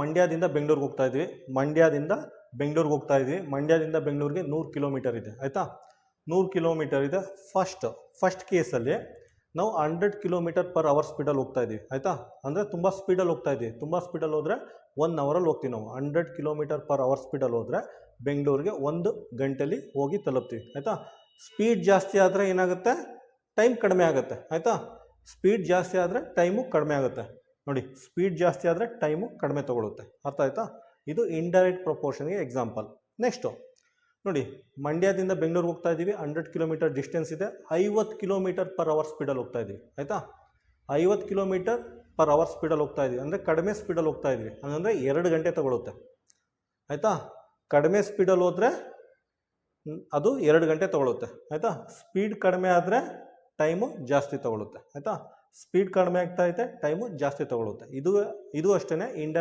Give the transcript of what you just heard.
ಮಂಡ್ಯದಿಂದ ಬೆಂಗಳೂರಿಗೆ ಹೋಗ್ತಾ ಇದ್ವಿ. ಮಂಡ್ಯದಿಂದ ಬೆಂಗಳೂರಿಗೆ ಹೋಗ್ತಾ ಇದ್ವಿ. ಮಂಡ್ಯದಿಂದ ಬೆಂಗಳೂರಿಗೆ ನೂರು ಕಿಲೋಮೀಟರ್ ಇದೆ. ಆಯಿತಾ? ನೂರು ಕಿಲೋಮೀಟರ್ ಇದೆ ಫಸ್ಟ್ ಫಸ್ಟ್ ಕೇಸಲ್ಲಿ ನಾವು ಹಂಡ್ರೆಡ್ ಕಿಲೋಮೀಟರ್ ಪರ್ ಅವರ್ ಸ್ಪೀಡಲ್ಲಿ ಹೋಗ್ತಾ ಇದ್ದೀವಿ ಆಯಿತಾ? ಅಂದರೆ ತುಂಬ ಸ್ಪೀಡಲ್ಲಿ ಹೋಗ್ತಾ ಇದ್ದೀವಿ ತುಂಬ ಸ್ಪೀಡಲ್ಲಿ ಹೋದರೆ ಒನ್ ಅವರಲ್ಲಿ ಹೋಗ್ತೀವಿ ನಾವು. ಹಂಡ್ರೆಡ್ ಕಿಲೋಮೀಟರ್ ಪರ್ ಅವರ್ ಸ್ಪೀಡಲ್ಲಿ ಹೋದರೆ ಬೆಂಗಳೂರಿಗೆ ಒಂದು ಗಂಟೆಲಿ ಹೋಗಿ ತಲುಪ್ತೀವಿ. ಆಯಿತಾ? ಸ್ಪೀಡ್ ಜಾಸ್ತಿ ಆದರೆ ಏನಾಗುತ್ತೆ? ಟೈಮ್ ಕಡಿಮೆ ಆಗುತ್ತೆ. ಆಯಿತಾ? ಸ್ಪೀಡ್ ಜಾಸ್ತಿ ಆದರೆ ಟೈಮು ಕಡಿಮೆ ಆಗುತ್ತೆ. ನೋಡಿ ಸ್ಪೀಡ್ ಜಾಸ್ತಿ ಆದರೆ ಟೈಮು ಕಡಿಮೆ ತೊಗೊಳುತ್ತೆ. ಅರ್ಥ ಆಯ್ತಾ? ಇದು ಇಂಡೈರೆಕ್ಟ್ ಪ್ರಪೋರ್ಷನ್ಗೆ ಎಕ್ಸಾಂಪಲ್ ನೆಕ್ಸ್ಟು ನೋಡಿ, ಮಂಡ್ಯದಿಂದ ಬೆಂಗಳೂರಿಗೆ ಹೋಗ್ತಾ ಇದ್ದೀವಿ ಹಂಡ್ರೆಡ್ ಕಿಲೋಮೀಟರ್ ಡಿಸ್ಟೆನ್ಸ್ ಇದೆ, ಐವತ್ತು ಕಿಲೋಮೀಟರ್ ಪರ್ ಅವರ್ ಸ್ಪೀಡಲ್ಲಿ ಹೋಗ್ತಾ ಇದ್ದೀವಿ ಆಯಿತಾ? ಐವತ್ತು ಕಿಲೋಮೀಟರ್ ಪರ್ ಅವರ್ ಸ್ಪೀಡಲ್ಲಿ ಹೋಗ್ತಾ ಇದ್ದೀವಿ ಅಂದರೆ ಕಡಿಮೆ ಸ್ಪೀಡಲ್ಲಿ ಹೋಗ್ತಾ ಇದ್ದೀವಿ ಹಂಗಂದರೆ ಎರಡು ಗಂಟೆ ತಗೊಳುತ್ತೆ. ಆಯಿತಾ? ಕಡಿಮೆ ಸ್ಪೀಡಲ್ಲಿ ಹೋದರೆ ಅದು ಎರಡು ಗಂಟೆ ತಗೊಳುತ್ತೆ. ಆಯಿತಾ? ಸ್ಪೀಡ್ ಕಡಿಮೆ ಆದರೆ ಟೈಮು ಜಾಸ್ತಿ ತಗೊಳುತ್ತೆ, ಆಯಿತಾ? ಸ್ಪೀಡ್ ಕಡಿಮೆ ಆಗ್ತಾ ಐತೆ, ಟೈಮು ಜಾಸ್ತಿ ತಗೊಳುತ್ತೆ. ಇದು ಇದು ಅಷ್ಟೇ ಇಂಡ